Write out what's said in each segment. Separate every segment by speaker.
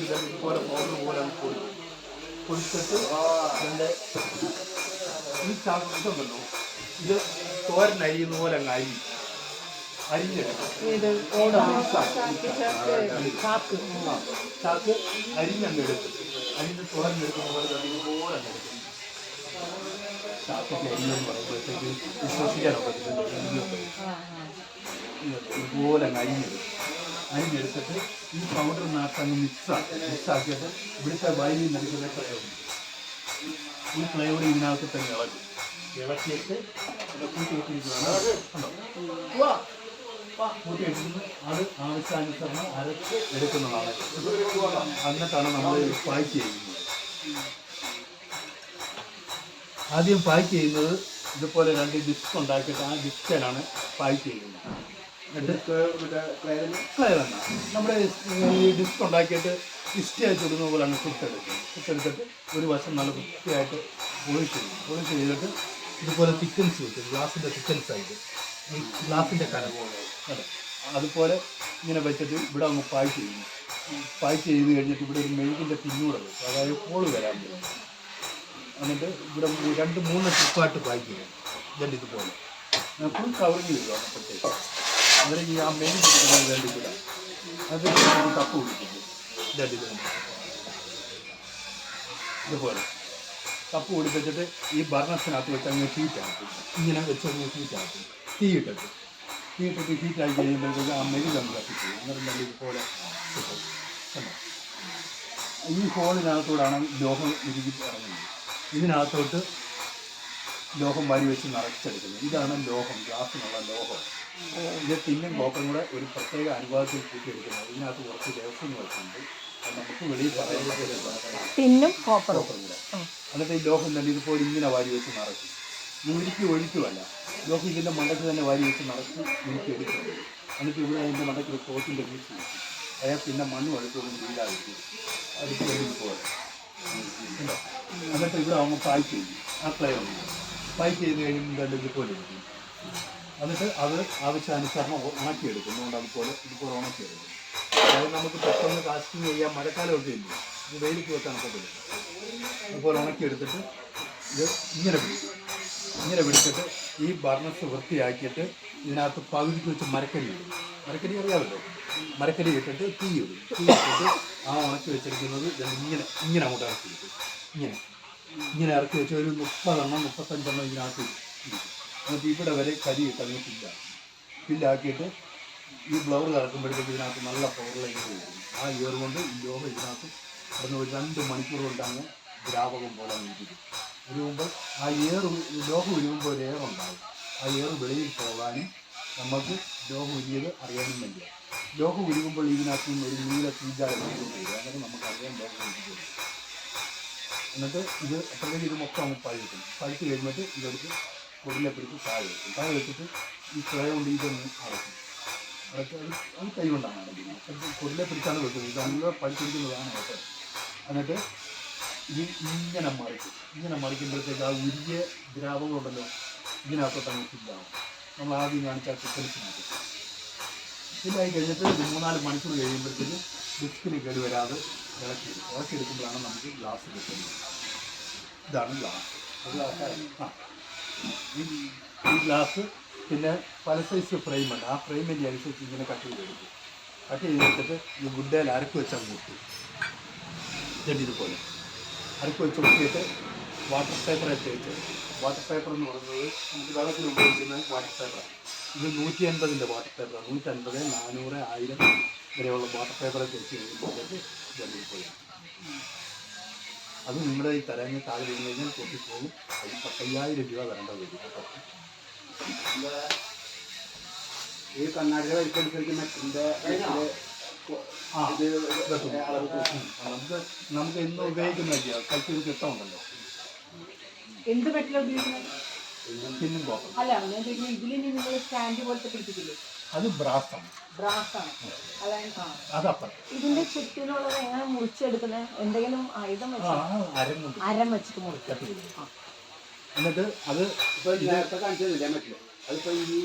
Speaker 1: ഇതാ ഇതുപോലെ പൗഡർ പോലെ പൊടിക്കും പൊടിച്ചിട്ട് ഇതിന്റെ ഈ ചാക്ക് ഇതുണ്ടല്ലോ ഇത് തോരൻ അരിയുന്ന പോലെ അങ്ങ് അരി
Speaker 2: ചാക്ക്
Speaker 1: ചാക്ക് അരിഞ്ഞങ്ങ് എടുക്കും അരിഞ്ഞ് തോരനെടുക്കുന്ന പോലെ തന്നെ ഇതുപോലെ അങ്ങ് എടുക്കും ചാക്കൊക്കെ അരിഞ്ഞെന്ന് പറയുമ്പോഴത്തേക്ക്
Speaker 2: ആ
Speaker 1: ഇതുപോലെ അങ്ങ് അരിഞ്ഞെടുക്കും. അരിഞ്ഞെടുത്തിട്ട് ഈ പൗഡർ നാട്ടങ്ങ് മിക്സാക്കി മിക്സാക്കിയിട്ട് ഇവിടുത്തെ വയലിൽ നൽകുന്ന ഫ്ലേവർ ഈ ഫ്ലേവർ ഇതിനകത്ത് തന്നെ ഇളകും ഇളക്കിയിട്ട് അത് ആവശ്യാനുസരണം അരച്ച് എടുക്കുന്നതാണ്. എന്നിട്ടാണ് നമ്മൾ പാക്ക് ചെയ്യുന്നത്. ആദ്യം പാക്ക് ചെയ്യുന്നത് ഇതുപോലെ രണ്ട് ഡിസ്ക് ഉണ്ടാക്കിയിട്ട് ആ ഡിസ്കിലാണ് പാക്ക് ചെയ്യുന്നത്. നമ്മുടെ ഈ ഡിസ്ക് ഉണ്ടാക്കിയിട്ട് ഇഷ്ടയായിട്ട് ഇടുന്ന പോലെ പോലെയാണ് കുത്തെടുക്കുക കുത്തെടുത്തിട്ട് ഒരു വശം നല്ല വൃത്തിയായിട്ട് പോളിഷ് ചെയ്യും പോളിഷ് ചെയ്തിട്ട് ഇതുപോലെ തിക്കൻസ് വെക്കും. ഗ്ലാസിന്റെ തിക്കൻസ് ആയിട്ട്. ഈ ഗ്ലാസിന്റെ കനം. അതെ. അതുപോലെ ഇങ്ങനെ വെച്ചിട്ട് ഇവിടെ അങ്ങ് പായ്ക്ക് ചെയ്യുന്നു പായ്ക്ക് ചെയ്ത് കഴിഞ്ഞിട്ട് ഇവിടെ ഒരു മെഴുകിന്റെ പിന്നൂടെ വെക്കും. അതായത് കോൾ വരാൻ പറ്റും എന്നിട്ട് ഇവിടെ രണ്ട് മൂന്ന് ട്രിപ്പായിട്ട് പായ്ക്ക് ചെയ്യും ഇതുപോലെ. ഫുൾ കവറിങ് ചെയ്തു. അപ്പോഴത്തേക്ക് ഈ ആ മെയിൻ വേണ്ടി ഇവിടെ അത് കപ്പ് ഇതുണ്ട് ഇതുപോലെ. കപ്പ് കുടിപ്പിച്ചിട്ട് ഈ ഭരണത്തിനകത്ത് വെച്ച് അങ്ങ് ഹീറ്റാക്കും ഇങ്ങനെ വെച്ച് അങ്ങ് ഹീറ്റാക്കും തീ ഇട്ടിട്ട്. തീ ഇട്ടിട്ട് ഹീറ്റാക്കി കഴിയുമ്പോഴത്തേക്ക് ആ മെഴുക് അങ്ങ് കത്തിച്ചു അന്നേരം നല്ല ഇതുപോലെ ഈ ഹോളിനകത്തോടാണ് ലോഹം ഇരുകി ഇറങ്ങുന്നത്. ഇതിനകത്തോട്ട് ലോഹം വാരി വെച്ച് നിറച്ചെടുക്കുന്നത്. ഇതാണ് ലോഹം ഗ്ലാസ്സിനുള്ള ലോഹം. ഇത് തിന്നും കോപ്പറും കൂടെ ഒരു പ്രത്യേക അനുഭവത്തിൽ കൂട്ടിയെടുക്കുന്നത് ഇതിനകത്ത് കുറച്ച് രഹസ്യങ്ങളൊക്കെയുണ്ട് അത് നമുക്ക് വെളിയിൽ
Speaker 2: തിന്നും കോപ്പറും
Speaker 1: കൂടെ. എന്നിട്ട് ഈ ലോഹം തന്നെ ഇതുപോലെ ഇങ്ങനെ വാരി വെച്ച് നടക്കും ഉരുക്കി ഒഴിക്കുമല്ല ലോഹം ഇതിന്റെ മണ്ടയ്ക്ക് തന്നെ വാരി വെച്ച് നിറച്ച് ഉരുക്കി എടുക്കും. എന്നിട്ട് ഇവിടെ അതിന്റെ മണ്ടയ്ക്ക് ഒരു കോട്ടിന്റെ പീസ് വെക്കും. അയാൾ പിന്നെ മണ്ണ് വഴുക്കൊന്നും വീടായിരിക്കും അത് പോലെ? എന്നിട്ട് ഇവിടെ അവൻ പായ്ക്ക് ചെയ്യും. ആ ക്ലേ പായ്ക്ക് ചെയ്ത് കഴിയുമ്പോൾ ഇതുപോലെ ഇരിക്കും എന്നിട്ട് അത് ആവശ്യാനുസരണം ഉണക്കിയെടുക്കും അതുകൊണ്ട് അതുപോലെ ഇതുപോലെ ഉണക്കിയെടുക്കും. അതായത് നമുക്ക് പെട്ടെന്ന് കാസ്റ്റിംഗ് ചെയ്യാൻ മഴക്കാലമൊക്കെ ഇല്ല? ഇത് വെയിലേക്ക് വെക്കാൻ പറ്റില്ല അതുപോലെ ഉണക്കിയെടുത്തിട്ട് ഇത് ഇങ്ങനെ പിടിക്കും. ഇങ്ങനെ പിടിച്ചിട്ട് ഈ ബർണസ് വൃത്തിയാക്കിയിട്ട് ഇതിനകത്ത് പകുതിക്ക് വെച്ച് മരക്കരി ഇടും. മരക്കരി അറിയാമല്ലോ? മരക്കരി ഇട്ടിട്ട് തീ ഇടും. തീ ഇട്ടിട്ട് ആ ഉണക്കി വെച്ചിരിക്കുന്നത് ഇങ്ങനെ ഇങ്ങനെ അങ്ങോട്ട് ഇറക്കി ഇങ്ങനെ. ഇങ്ങനെ ഇറക്കി വെച്ച് ഒരു മുപ്പതെണ്ണം മുപ്പത്തഞ്ചെണ്ണം ഇതിനകത്ത് ഇരിക്കും. എന്നിട്ട് ഇവിടെ വരെ കരി ഇട്ട് അങ്ങ് ഫില്ലാക്കും ഫില്ലാക്കിയിട്ട് ഈ ബ്ലൗർ കറക്കുമ്പോഴത്തേക്ക് ഇതിനകത്ത് നല്ല പവറിലേക്ക് പോകും. ആ ഇയർ കൊണ്ട് ഈ ലോഹ ഇതിനകത്ത് കടന്ന് ഒരു രണ്ട് മണിക്കൂർ കൊണ്ട് അങ്ങ് ദ്രാവകം പോലെ ഇരിക്കും. ഉരുകുമ്പോൾ ആ ഇയർ ലോഹം ഉരുകുമ്പോൾ ഒരു ഏർ ഉണ്ടാകും ആ ഇയർ വെളിയിൽ പോകാനും നമുക്ക് ലോഹം ഉരിയത് അറിയാനും വേണ്ടിയാണ് ലോഹം ഉരുകുമ്പോൾ ഇതിനകത്ത് നിന്ന് ഒരു നീല തീജാലം വരും. അങ്ങനെ നമുക്ക് അറിയാൻ ലോഹം ഉരുകുന്നത്. എന്നിട്ട് ഇത് അപ്പോഴത്തേക്ക് ഇത് മൊത്തം പഴുക്കും. പഴുത്ത് കഴിഞ്ഞിട്ട് ഇതെടുത്ത് പൊടിലെ പിടിച്ച് താഴെ വെക്കും താഴെ വെച്ചിട്ട് ഈ ക്ലേ കൊണ്ട് ഇതൊന്ന് അടക്കും അതൊക്കെ അത് അത് കൈ കൊണ്ടാണ് അടക്കുന്നത് പൊടിലെ പിടിച്ചാണ് വെക്കുന്നത്. ഇത് നല്ല പഠിച്ചിരിക്കുന്നതാണ് കേട്ടോ. എന്നിട്ട് ഇത് ഇങ്ങനെ മറിക്കും. ഇങ്ങനെ മറിക്കുമ്പോഴത്തേക്ക് ആ ഉരുകിയ ദ്രാവകം ഉണ്ടല്ലോ ഇതിനകത്തോട്ട് അങ്ങ് ഫില്ലാവും നമ്മൾ ആദ്യം കാണിച്ച മാറ്റും. ഫില്ലായി കഴിഞ്ഞിട്ട് ഒരു മൂന്നാൽ മണിക്കൂർ കഴിയുമ്പോഴത്തേക്ക് ഡിസ്കിന് കേട് വരാതെ ഇളക്കി ഇളക്കിയെടുക്കുമ്പോഴാണ് നമുക്ക് ഗ്ലാസ് കിട്ടുന്നത്. ഇതാണ് ഗ്ലാസ് ആ. ഈ ഗ്ലാസ് പിന്നെ പല സൈസ് ഫ്രെയിമുണ്ട് ആ ഫ്രെയിമിന്റെ അനുസരിച്ച് ഇങ്ങനെ കട്ട് ചെയ്തെടുക്കും കട്ട് ചെയ്തെടുത്തിട്ട് ഈ ഗുഡേൽ അരക്ക് വെച്ചാൽ കൂട്ടി ഇതുപോലെ. അരക്ക് വെച്ച് കൂട്ടിയിട്ട് വാട്ടർ പേപ്പർ തേച്ച് വാട്ടർ പേപ്പർ എന്ന് പറയുന്നത് നമുക്ക് വെള്ളത്തിൽ ഉപയോഗിക്കുന്ന വാട്ടർ പേപ്പറാണ് ഇത് നൂറ്റി അൻപതിന്റെ വാട്ടർ പേപ്പറാണ് നൂറ്റി അൻപത് നാനൂറ് ആയിരം വരെയുള്ള വാട്ടർ പേപ്പറെ തേച്ച് കഴിയുമ്പോഴത്തേക്ക് ഇതുണ്ട് ഇതുപോലെ. അത് നിങ്ങളുടെ ഈ തരാങ്ങ താഴെ വീണ് കഴിഞ്ഞാൽ പൊട്ടിപ്പോകും അത് പത്തയ്യായിരം രൂപ വരേണ്ട വരും കേട്ടോ.
Speaker 3: ഈ കണ്ണാടിയുടെ.
Speaker 1: ഉം. നമുക്ക് നമുക്ക് ഉപയോഗിക്കുന്ന കൽച്ചർ കിട്ടമുണ്ടല്ലോ.
Speaker 2: എന്ത് പറ്റില്ല ഉപയോഗിക്കുന്നത്?
Speaker 1: അത് ബ്രാസാണ്.
Speaker 2: ഇതിന്റെ ചുറ്റിനുള്ളത് എങ്ങനെ മുറിച്ചെടുക്കുന്നത് എന്തെങ്കിലും ആയുധം വെച്ച്? അരം വെച്ചിട്ട് മുറിക്കും
Speaker 1: എന്നിട്ട് അത്
Speaker 3: ഇപ്പൊ നേരത്തെ കാണിച്ചതില്ലേ മറ്റില്ല അതിപ്പോ ഈ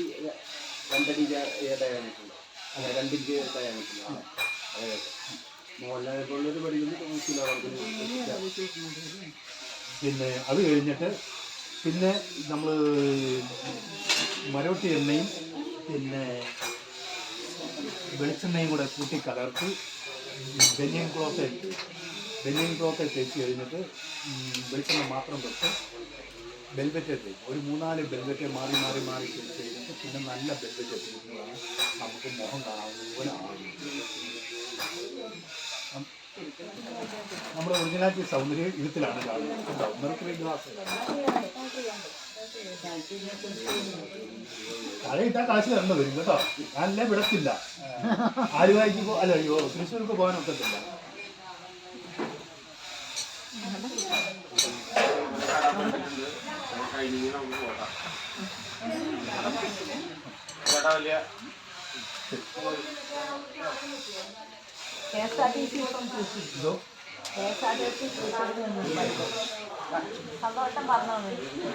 Speaker 3: രണ്ടടി ഡയമണ്ട് അല്ല രണ്ടിഞ്ച് പഠിക്കുന്നത് കിലോ
Speaker 1: പിന്നെ അത് കഴിഞ്ഞിട്ട് പിന്നെ നമ്മൾ മരോട്ടി എണ്ണയും പിന്നെ വെളിച്ചെണ്ണയും കൂടെ കൂട്ടി കലർത്തി ബെന്യൻ ക്ലോത്ത് ബെന്യൻ ക്ലോത്ത് തേച്ച് കഴിഞ്ഞിട്ട് വെളിച്ചെണ്ണ മാത്രം വെച്ച് ബെൽവെറ്റ് തേക്കും ഒരു മൂന്നാൽ ബെൽവെറ്റ് മാറി മാറി മാറി തേച്ച് കഴിഞ്ഞിട്ട് പിന്നെ നല്ല ബെൽവെറ്റ് തേക്കുന്നതാണ് നമുക്ക് മുഖം കാണാവുന്ന പോലെ ആവുന്നത് നമ്മുടെ ഒറിജിനാലിറ്റി സൗന്ദര്യം ഇതിലാണ് കാണുന്നത്. കാശ് തരണ്ട വരും കേട്ടോ. നല്ല വിടത്തില്ല. ആലുവായിക്ക് പോ അല്ല അയ്യോ തൃശ്ശൂർക്ക് പോകാൻ ഒക്കത്തില്ല.
Speaker 2: K S R T C
Speaker 1: ഇതോ
Speaker 2: K S R T C സന്തോഷം പറഞ്ഞോളൂ.